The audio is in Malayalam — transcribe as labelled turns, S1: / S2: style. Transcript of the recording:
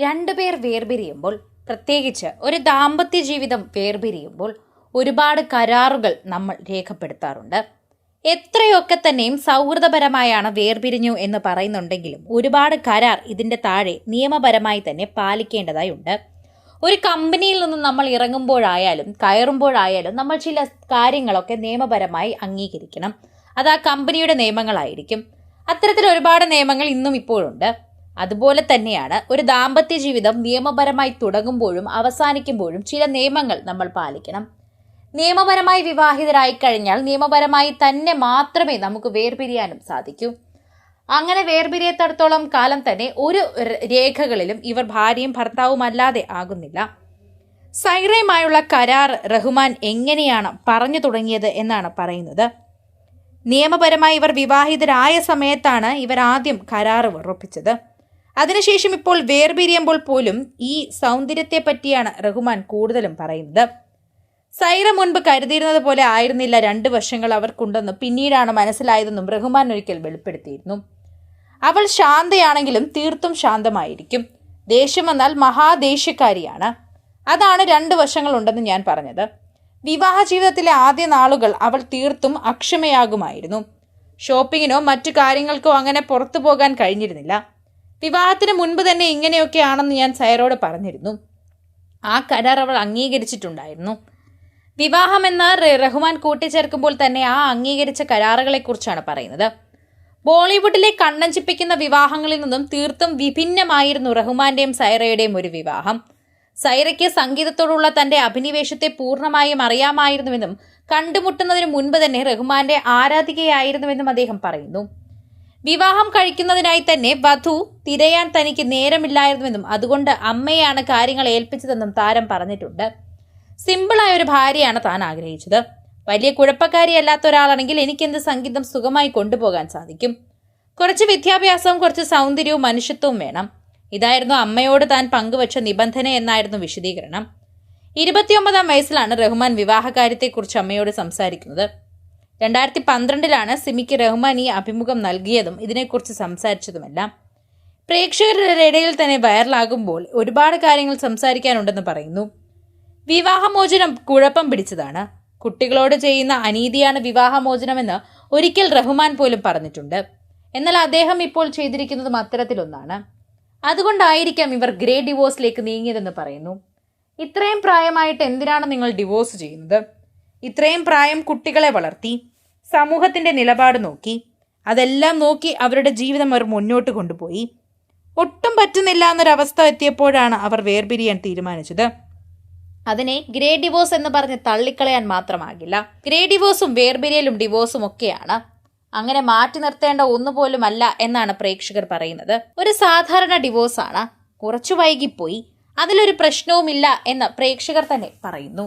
S1: രണ്ടുപേർ വേർപിരിയുമ്പോൾ പ്രത്യേകിച്ച് ഒരു ദാമ്പത്യ ജീവിതം വേർപിരിയുമ്പോൾ ഒരുപാട് കരാറുകൾ നമ്മൾ രേഖപ്പെടുത്താറുണ്ട്. എത്രയൊക്കെ തന്നെയും സൗഹൃദപരമായാണ് വേർപിരിഞ്ഞു എന്ന് പറയുന്നുണ്ടെങ്കിലും ഒരുപാട് കരാർ ഇതിന്റെ താഴെ നിയമപരമായി തന്നെ പാലിക്കേണ്ടതായി ഉണ്ട് ഒരു കമ്പനിയിൽ നിന്നും നമ്മൾ ഇറങ്ങുമ്പോഴായാലും കയറുമ്പോഴായാലും നമ്മൾ ചില കാര്യങ്ങളൊക്കെ നിയമപരമായി അംഗീകരിക്കണം. അത് ആ കമ്പനിയുടെ നിയമങ്ങളായിരിക്കും. അത്തരത്തിൽ ഒരുപാട് നിയമങ്ങൾ ഇന്നും ഇപ്പോഴുണ്ട്. അതുപോലെ തന്നെയാണ് ഒരു ദാമ്പത്യ ജീവിതം നിയമപരമായി തുടങ്ങുമ്പോഴും അവസാനിക്കുമ്പോഴും ചില നിയമങ്ങൾ നമ്മൾ പാലിക്കണം. നിയമപരമായി വിവാഹിതരായി കഴിഞ്ഞാൽ നിയമപരമായി തന്നെ മാത്രമേ നമുക്ക് വേർപിരിയാനും സാധിക്കൂ. അങ്ങനെ വേർപിരിയത്തടത്തോളം കാലം തന്നെ ഒരു രേഖകളിലും ഇവർ ഭാര്യയും ഭർത്താവും അല്ലാതെ ആകുന്നില്ല. സൈറയുമായുള്ള കരാർ റഹ്മാൻ എങ്ങനെയാണ് പറഞ്ഞു തുടങ്ങിയത് എന്നാണ് പറയുന്നത്. നിയമപരമായി ഇവർ വിവാഹിതരായ സമയത്താണ് ഇവർ ആദ്യം കരാറ് ഉറപ്പിച്ചത് അതിനുശേഷം ഇപ്പോൾ വേർപിരിയുമ്പോൾ പോലും ഈ സൗന്ദര്യത്തെ പറ്റിയാണ് റഹ്മാൻ കൂടുതലും പറയുന്നത്. സൈറ മുൻപ് കരുതിയിരുന്നത് പോലെ ആയിരുന്നില്ല രണ്ട് വശങ്ങൾ അവർക്കുണ്ടെന്ന് പിന്നീടാണ് മനസ്സിലായതെന്നും റഹ്മാൻ ഒരിക്കൽ വെളിപ്പെടുത്തിയിരുന്നു. അവൾ ശാന്തയാണെങ്കിലും തീർത്തും ശാന്തമായിരിക്കും. ദേഷ്യം വന്നാൽ മഹാദേഷ്യക്കാരിയാണ്. അതാണ് രണ്ട് വശങ്ങളുണ്ടെന്ന് ഞാൻ പറഞ്ഞത്. വിവാഹ ജീവിതത്തിലെ ആദ്യ നാളുകൾ അവൾ തീർത്തും അക്ഷമയാകുമായിരുന്നു. ഷോപ്പിങ്ങിനോ മറ്റു കാര്യങ്ങൾക്കോ അങ്ങനെ പുറത്തു പോകാൻ കഴിഞ്ഞിരുന്നില്ല. വിവാഹത്തിന് മുൻപ് തന്നെ ഇങ്ങനെയൊക്കെയാണെന്ന് ഞാൻ സയറോട് പറഞ്ഞിരുന്നു. ആ കരാർ അവൾ അംഗീകരിച്ചിട്ടുണ്ടായിരുന്നു. വിവാഹമെന്ന് റഹ്മാൻ കൂട്ടിച്ചേർക്കുമ്പോൾ തന്നെ ആ അംഗീകരിച്ച കരാറുകളെക്കുറിച്ചാണ് പറയുന്നത്. ബോളിവുഡിലെ കണ്ണഞ്ചിപ്പിക്കുന്ന വിവാഹങ്ങളിൽ നിന്നും തീർത്തും വിഭിന്നമായിരുന്നു റഹ്മാന്റെയും സൈറയുടെയും ഒരു വിവാഹം. സൈറയ്ക്ക് സംഗീതത്തോടുള്ള തന്റെ അഭിനിവേശത്തെ പൂർണമായും അറിയാമായിരുന്നുവെന്നും കണ്ടുമുട്ടുന്നതിന് മുൻപ് തന്നെ റഹ്മാന്റെ ആരാധികയായിരുന്നുവെന്നും അദ്ദേഹം പറയുന്നു. വിവാഹം കഴിക്കുന്നതിനായി തന്നെ വധു തിരയാൻ തനിക്ക് നേരമില്ലായിരുന്നുവെന്നും അതുകൊണ്ട് അമ്മയാണ് കാര്യങ്ങൾ ഏൽപ്പിച്ചതെന്നും താരം പറഞ്ഞിട്ടുണ്ട്. സിമ്പിളായ ഒരു ഭാര്യയാണ് താൻ ആഗ്രഹിച്ചത്. വലിയ കുഴപ്പക്കാരിയല്ലാത്ത ഒരാളാണെങ്കിൽ എനിക്കെന്ത് സംഗീതം സുഖമായി കൊണ്ടുപോകാൻ സാധിക്കും? കുറച്ച് വിദ്യാഭ്യാസവും കുറച്ച് സൗന്ദര്യവും മനുഷ്യത്വവും വേണം. ഇതായിരുന്നു അമ്മയോട് താൻ പങ്കുവച്ച നിബന്ധന എന്നായിരുന്നു വിശദീകരണം. ഇരുപത്തിയൊമ്പതാം വയസ്സിലാണ് റഹ്മാൻ വിവാഹകാര്യത്തെക്കുറിച്ച് അമ്മയോട് സംസാരിക്കുന്നത്. രണ്ടായിരത്തി പന്ത്രണ്ടിലാണ് സിമിക്ക് റഹ്മാൻ ഈ അഭിമുഖം നൽകിയതും ഇതിനെക്കുറിച്ച് സംസാരിച്ചതുമെല്ലാം. പ്രേക്ഷകരുടെ ഇടയിൽ തന്നെ വൈറലാകുമ്പോൾ ഒരുപാട് കാര്യങ്ങൾ സംസാരിക്കാനുണ്ടെന്ന് പറയുന്നു. വിവാഹമോചനം കുഴപ്പം പിടിച്ചതാണ്. കുട്ടികളോട് ചെയ്യുന്ന അനീതിയാണ് വിവാഹമോചനമെന്ന് ഒരിക്കൽ റഹ്മാൻ പോലും പറഞ്ഞിട്ടുണ്ട്. എന്നാൽ അദ്ദേഹം ഇപ്പോൾ ചെയ്തിരിക്കുന്നതും അത്തരത്തിലൊന്നാണ്. അതുകൊണ്ടായിരിക്കാം ഇവർ ഗ്രേ ഡിവോഴ്സിലേക്ക് നീങ്ങിയതെന്ന് പറയുന്നു. ഇത്രയും പ്രായമായിട്ട് എന്തിനാണ് നിങ്ങൾ ഡിവോഴ്സ് ചെയ്യുന്നത്? ഇത്രയും പ്രായം കുട്ടികളെ വളർത്തി സമൂഹത്തിന്റെ നിലപാട് നോക്കി അതെല്ലാം നോക്കി അവരുടെ ജീവിതം അവർ മുന്നോട്ട് കൊണ്ടുപോയി. ഒട്ടും പറ്റുന്നില്ല എന്നൊരവസ്ഥ എത്തിയപ്പോഴാണ് അവർ വേർപിരിയാൻ തീരുമാനിച്ചത്. അതിനെ ഗ്രേ ഡിവോഴ്സ് എന്ന് പറഞ്ഞ് തള്ളിക്കളയാൻ മാത്രമാകില്ല. ഗ്രേ ഡിവോഴ്സും വേർപിരിയലും ഡിവോഴ്സും ഒക്കെയാണ്. അങ്ങനെ മാറ്റി നിർത്തേണ്ട ഒന്നുപോലുമല്ല എന്നാണ് പ്രേക്ഷകർ പറയുന്നത്. ഒരു സാധാരണ ഡിവോഴ്സാണ്. കുറച്ചു വൈകിപ്പോയി. അതിലൊരു പ്രശ്നവുമില്ല എന്ന് പ്രേക്ഷകർ തന്നെ പറയുന്നു.